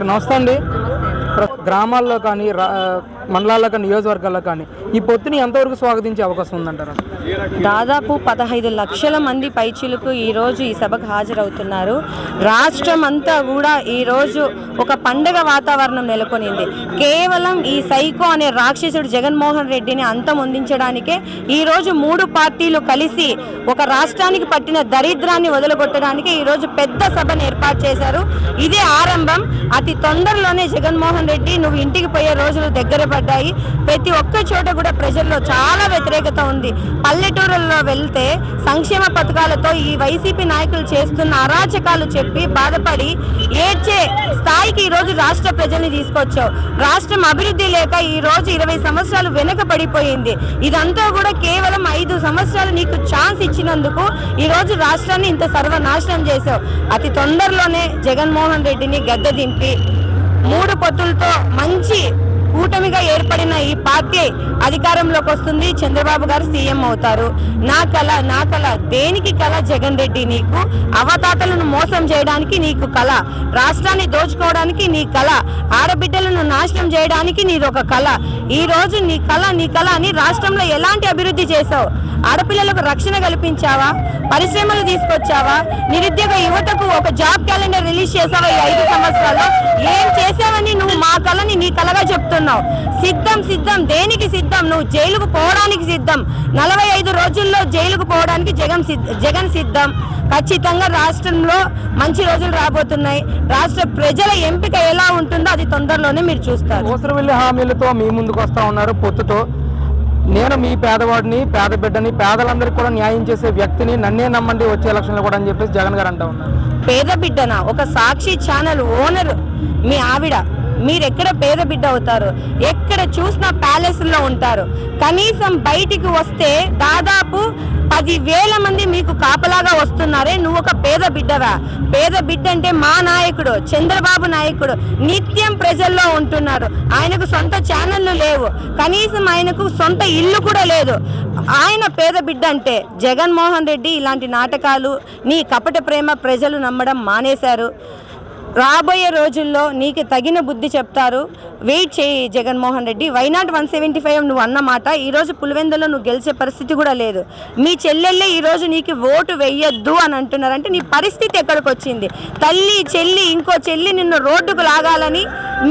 నమస్తే అండి. గ్రామాల్లో కానీ మండలాలకు మండలాల్లో కానీ నియోజకవర్గాల్లో కానీ ఈ పొత్తుని ఎంతవరకు స్వాగతించే అవకాశం ఉందంటారు? దాదాపు పదహైదు లక్షల మంది పైచిలకు ఈరోజు ఈ సభకు హాజరవుతున్నారు. రాష్ట్రం అంతా కూడా ఈరోజు ఒక పండగ వాతావరణం నెలకొనింది. కేవలం ఈ సైకో అనే రాక్షసుడు జగన్మోహన్ రెడ్డిని అంతం అందించడానికే ఈరోజు మూడు పార్టీలు కలిసి ఒక రాష్ట్రానికి పట్టిన దరిద్రాన్ని వదలగొట్టడానికి ఈరోజు పెద్ద సభను ఏర్పాటు చేశారు. ఇదే ఆరంభం. అతి తొందరలోనే జగన్మోహన్ రెడ్డి నువ్వు ఇంటికి పోయే రోజులు దగ్గర పడ్డాయి. ప్రతి ఒక్క చోట కూడా ప్రజల్లో చాలా వ్యతిరేకత ఉంది. పల్లెటూరుల్లో వెళ్తే సంక్షేమ పథకాలతో ఈ వైసీపీ నాయకులు చేస్తున్న అరాచకాలు చెప్పి బాధపడి ఏడ్చే స్థాయికి ఈ రోజు రాష్ట్ర ప్రజల్ని తీసుకొచ్చావు. రాష్ట్రం అభివృద్ధి లేక ఈ రోజు ఇరవై సంవత్సరాలు వెనుక పడిపోయింది. ఇదంతా కూడా కేవలం ఐదు సంవత్సరాలు నీకు ఛాన్స్ ఇచ్చినందుకు ఈ రోజు రాష్ట్రాన్ని ఇంత సర్వనాశనం చేశావు. అతి తొందరలోనే జగన్మోహన్ రెడ్డిని గద్దె దింపి కూటమిగా ఏర్పడిన ఈ పార్టీ అధికారంలోకి వస్తుంది. చంద్రబాబు గారు సీఎం అవుతారు. నా కళ నా కళ దేనికి కళ జగన్ రెడ్డి నీకు? అవతాతలను మోసం చేయడానికి నీకు కళ రాష్ట్రాన్ని దోచుకోవడానికి నీ కళ ఆడబిడ్డలను నాశనం చేయడానికి నీదొక కళ ఈ రోజు నీ కళ నీ కళ అని రాష్ట్రంలో ఎలాంటి అభివృద్ధి చేశావు? ఆడపిల్లలకు రక్షణ కల్పించావా? పరిశ్రమలు తీసుకొచ్చావా? నిరుద్యోగ యువతకు ఒక జాబ్ క్యాలెండర్ రిలీజ్ చేసావా ఈ ఐదు సంవత్సరాలు ఏం చేసావని నువ్వు మా కళని నీ కళగా చెప్తున్నావు. సిద్ధం సిద్ధం. దేనికి సిద్ధం? నువ్వు జైలుకు పోవడానికి సిద్ధం. నలభై ఐదు రోజుల్లో జైలుకు పోవడానికి జగన్ సిద్ధ జగన్ సిద్ధం. ఖచ్చితంగా రాష్ట్రంలో మంచి రోజులు రాబోతున్నాయి. రాష్ట్ర ప్రజల ఎంపిక ఎలా ఉంటుందో అది తొందరలోనే మీరు చూస్తారు. ఊసరవెల్లి హామీలతో మీ ముందుకు వస్తా ఉన్నారు పొత్తుతో. నేను మీ పేదవాడిని పేద బిడ్డని పేదలందరికీ కూడా న్యాయం చేసే వ్యక్తిని నన్నే నమ్మండి వచ్చే ఎలక్షన్లు కూడా అని చెప్పేసి జగన్ గారు అంటా ఉన్నారు. పేద బిడ్డన? ఒక సాక్షి ఛానల్ ఓనర్ మీ ఆవిడ. మీరు ఎక్కడ పేద బిడ్డ అవుతారు? ఎక్కడ చూసినా ప్యాలెస్లో ఉంటారు. కనీసం బయటికి వస్తే దాదాపు పది వేల మంది మీకు కాపలాగా వస్తున్నారే. నువ్వు ఒక పేద బిడ్డవా? పేద బిడ్డ అంటే మా నాయకుడు చంద్రబాబు నాయకుడు నిత్యం ప్రజల్లో ఉంటున్నారు ఆయనకు సొంత ఛానళ్ళు లేవు. కనీసం ఆయనకు సొంత ఇల్లు కూడా లేదు. ఆయన పేద బిడ్డ అంటే జగన్మోహన్ రెడ్డి ఇలాంటి నాటకాలు నీ కపట ప్రేమ ప్రజలు నమ్మడం మానేశారు. రాబోయే రోజుల్లో నీకు తగిన బుద్ధి చెప్తారు. వెయిట్ చేయి Jaganmohan Reddy. Why not one seventy five నువ్వు అన్నమాట ఈరోజు పులివెందులో నువ్వు గెలిచే పరిస్థితి కూడా లేదు. మీ చెల్లెళ్ళే ఈరోజు నీకు ఓటు వెయ్యొద్దు అని అంటున్నారంటే నీ పరిస్థితి ఎక్కడికి వచ్చింది? తల్లి చెల్లి ఇంకో చెల్లి నిన్ను రోడ్డుకు లాగాలని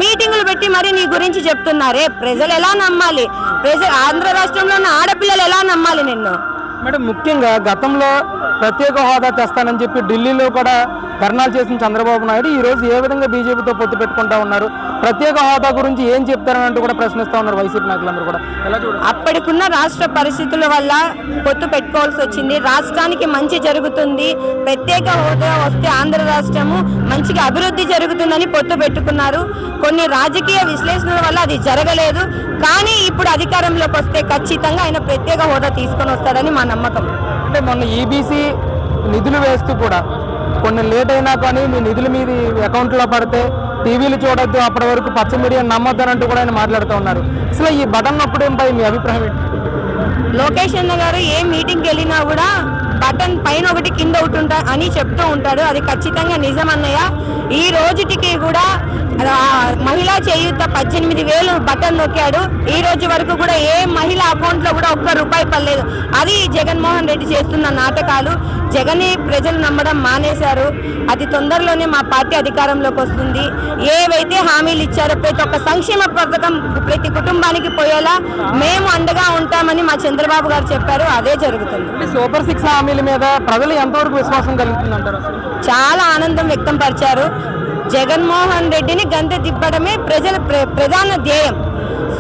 మీటింగులు పెట్టి మరి నీ గురించి చెప్తున్నారే. ప్రజలు ఎలా నమ్మాలి? ప్రజలు ఆంధ్ర రాష్ట్రంలో ఉన్న ఆడపిల్లలు ఎలా నమ్మాలి నిన్ను? మేడం ముఖ్యంగా గతంలో ప్రత్యేక హోదా తెస్తానని చెప్పి ఢిల్లీలో కూడా ధర్నాలు చేసిన చంద్రబాబు నాయుడు ఈ రోజు ఏ విధంగా బీజేపీతో పొత్తు పెట్టుకుంటా ఉన్నారు? ప్రత్యేక హోదా గురించి ఏం చెప్తారని అంటూ కూడా ప్రశ్నిస్తూ ఉన్నారు వైసీపీ నాయకులందరూ కూడా. అప్పటికున్న రాష్ట్ర పరిస్థితుల వల్ల పొత్తు పెట్టుకోవాల్సి వచ్చింది. రాష్ట్రానికి మంచి జరుగుతుంది. ప్రత్యేక హోదా వస్తే ఆంధ్ర రాష్ట్రము మంచిగా అభివృద్ధి జరుగుతుందని పొత్తు పెట్టుకున్నారు. కొన్ని రాజకీయ విశ్లేషణల వల్ల అది జరగలేదు. కానీ ఇప్పుడు అధికారంలోకి వస్తే ఖచ్చితంగా ఆయన ప్రత్యేక హోదా తీసుకొని వస్తాడని మన నమ్మకం. అంటే మొన్న ఈబీసీ నిధులు వేస్తూ కూడా కొన్ని లేట్ అయినా కానీ మీ నిధులు మీది అకౌంట్లో పడితే టీవీలు చూడొద్దు అప్పటి వరకు పచ్చ మీడియా నమ్మొద్దనంటూ కూడా ఆయన మాట్లాడుతూ ఉన్నారు. అసలు ఈ బటన్ నొక్కడంపై మీ అభిప్రాయం ఏంటి? లోకేష్ అన్న గారు ఏ మీటింగ్కి వెళ్ళినా కూడా బటన్ పైన ఒకటి కింద ఒకటి ఉంటా అని చెప్తూ ఉంటాడు. అది ఖచ్చితంగా నిజం అన్నయ్య. ఈ రోజుటికి కూడా మహిళా చేయూత పద్దెనిమిది వేలు బటన్ నొక్కాడు. ఈ రోజు వరకు కూడా ఏ మహిళ అకౌంట్లో కూడా ఒక్క రూపాయి పడలేదు. అది జగన్మోహన్ రెడ్డి చేస్తున్న నాటకాలు. జగనే ప్రజలు నమ్మడం మానేశారు. అతి తొందరలోనే మా పార్టీ అధికారంలోకి వస్తుంది. ఏవైతే హామీలు ఇచ్చారో ప్రతి ఒక్క సంక్షేమ పథకం ప్రతి కుటుంబానికి పోయేలా మేము అండగా ఉంటామని మా చంద్రబాబు గారు చెప్పారు. అదే జరుగుతుంది. సూపర్ సిక్స్ హామీ హామీల మీద ప్రజలు ఎంతవరకు విశ్వాసం కలుగుతుంది అంటారు చాలా ఆనందం వ్యక్తం పరిచారు. జగన్మోహన్ రెడ్డిని గంతె తిప్పడమే ప్రజల ప్ర- ప్రధాన ధ్యేయం.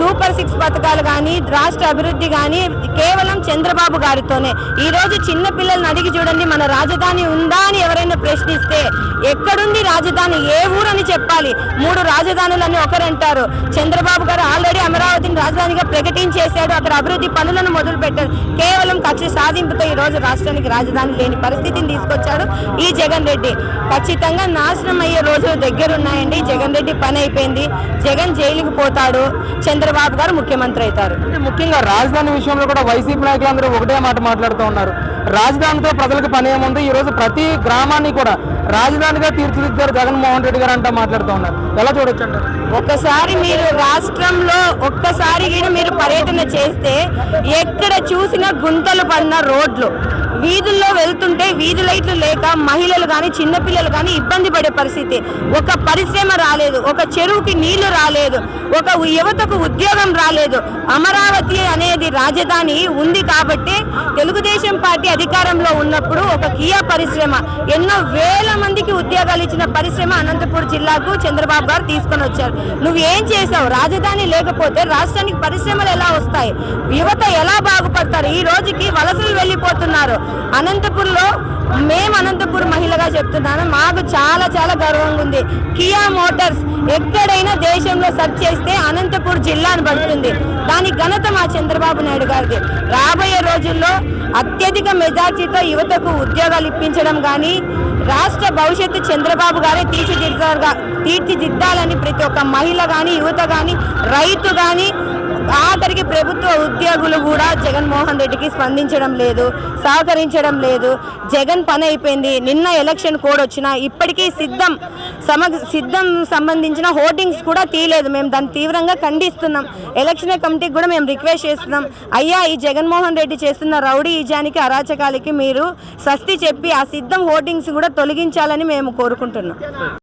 సూపర్ సిక్స్ పథకాలు కానీ రాష్ట్ర అభివృద్ధి కానీ కేవలం చంద్రబాబు గారితోనే. ఈ రోజు చిన్న పిల్లల్ని అడిగి చూడండి మన రాజధాని ఉందా అని ఎవరైనా ప్రశ్నిస్తే ఎక్కడుంది రాజధాని? ఏ ఊరని చెప్పాలి. మూడు రాజధానులని ఒకరంటారు చంద్రబాబు గారు ఆల్రెడీ అమరావతిని రాజధానిగా ప్రకటించేశాడు. అక్కడ అభివృద్ధి పనులను మొదలు పెట్టారు. కేవలం కక్ష సాధింపుతో ఈ రోజు రాష్ట్రానికి రాజధాని లేని పరిస్థితిని తీసుకొచ్చాడు ఈ జగన్ రెడ్డి. ఖచ్చితంగా నాశనం అయ్యే రోజులు దగ్గరున్నాయండి. జగన్ రెడ్డి పని అయిపోయింది. జగన్ జైలుకు పోతాడు. చంద్ర చంద్రబాబు గారు ముఖ్యమంత్రి అవుతారు. అంటే ముఖ్యంగా రాజధాని విషయంలో కూడా వైసీపీ నాయకులందరూ ఒకటే మాట మాట్లాడుతూ ఉన్నారు. రాజధానితో ప్రజలకు పని ఏముంది? ఈ రోజు ప్రతి గ్రామాన్ని కూడా రాజధానిగా తీర్చిదిద్దారు జగన్మోహన్ రెడ్డి గారు అంటూ మాట్లాడుతూ ఉన్నారు. ఎలా చూడొచ్చు అంటారు? ఒక్కసారి మీరు రాష్ట్రంలో ఒక్కసారి కూడా మీరు పర్యటన చేస్తే ఎక్కడ చూసినా గుంతలు పడిన రోడ్లు. వీధుల్లో వెళ్తుంటే వీధి లైట్లు లేక మహిళలు కానీ చిన్నపిల్లలు కానీ ఇబ్బంది పడే పరిస్థితి. ఒక పరిశ్రమ రాలేదు ఒక చెరువుకి నీళ్ళు రాలేదు ఒక యువతకు ఉద్యోగం రాలేదు. అమరావతి అనేది రాజధాని ఉంది కాబట్టి తెలుగుదేశం పార్టీ అధికారంలో ఉన్నప్పుడు ఒక కియా పరిశ్రమ ఎన్నో వేల మందికి ఉద్యోగాలు ఇచ్చిన పరిశ్రమ అనంతపూర్ జిల్లాకు చంద్రబాబు గారు తీసుకొని వచ్చారు. నువ్వు ఏం చేసావు రాజధాని లేకపోతే రాష్ట్రానికి పరిశ్రమలు ఎలా వస్తాయి? యువత ఎలా బాగుపడతారు? ఈ రోజుకి వలసలు వెళ్ళిపోతున్నారు. అనంతపూర్లో మేము అనంతపురం మహిళగా చెప్తున్నాను. మాకు చాలా చాలా గర్వంగా ఉంది. కియా మోటార్స్ ఎక్కడైనా దేశంలో సెర్చ్ చేస్తే అనంతపూర్ జిల్లా అని పడుతుంది. దాని ఘనత మా చంద్రబాబు నాయుడు గారిది. రాబోయే రోజుల్లో అత్యధిక మెజార్టీతో యువతకు ఉద్యోగాలు ఇప్పించడం కానీ రాష్ట్ర భవిష్యత్తు చంద్రబాబు గారే తీర్చిదిద్దారుగా తీర్చిదిద్దాలని ప్రతి ఒక్క మహిళ కానీ యువత కానీ రైతు కానీ ఆఖరికి ప్రభుత్వ ఉద్యోగులు కూడా జగన్మోహన్ రెడ్డికి స్పందించడం లేదు సహకరించడం లేదు. జగన్ పని అయిపోయింది. నిన్న ఎలక్షన్ కోడ్ వచ్చినా ఇప్పటికీ సిద్ధం. సమ సిద్ధం సంబంధించిన హోర్డింగ్స్ కూడా తీయలేదు. మేము దాన్ని తీవ్రంగా ఖండిస్తున్నాం. ఎలక్షన్ కమిటీకి కూడా మేము రిక్వెస్ట్ చేస్తున్నాం. అయ్యా ఈ జగన్మోహన్ రెడ్డి చేస్తున్న రౌడీ ఈజానికి అరాచకాలకి మీరు స్వస్తి చెప్పి ఆ సిద్ధం హోర్డింగ్స్ కూడా తొలగించాలని మేము కోరుకుంటున్నాం.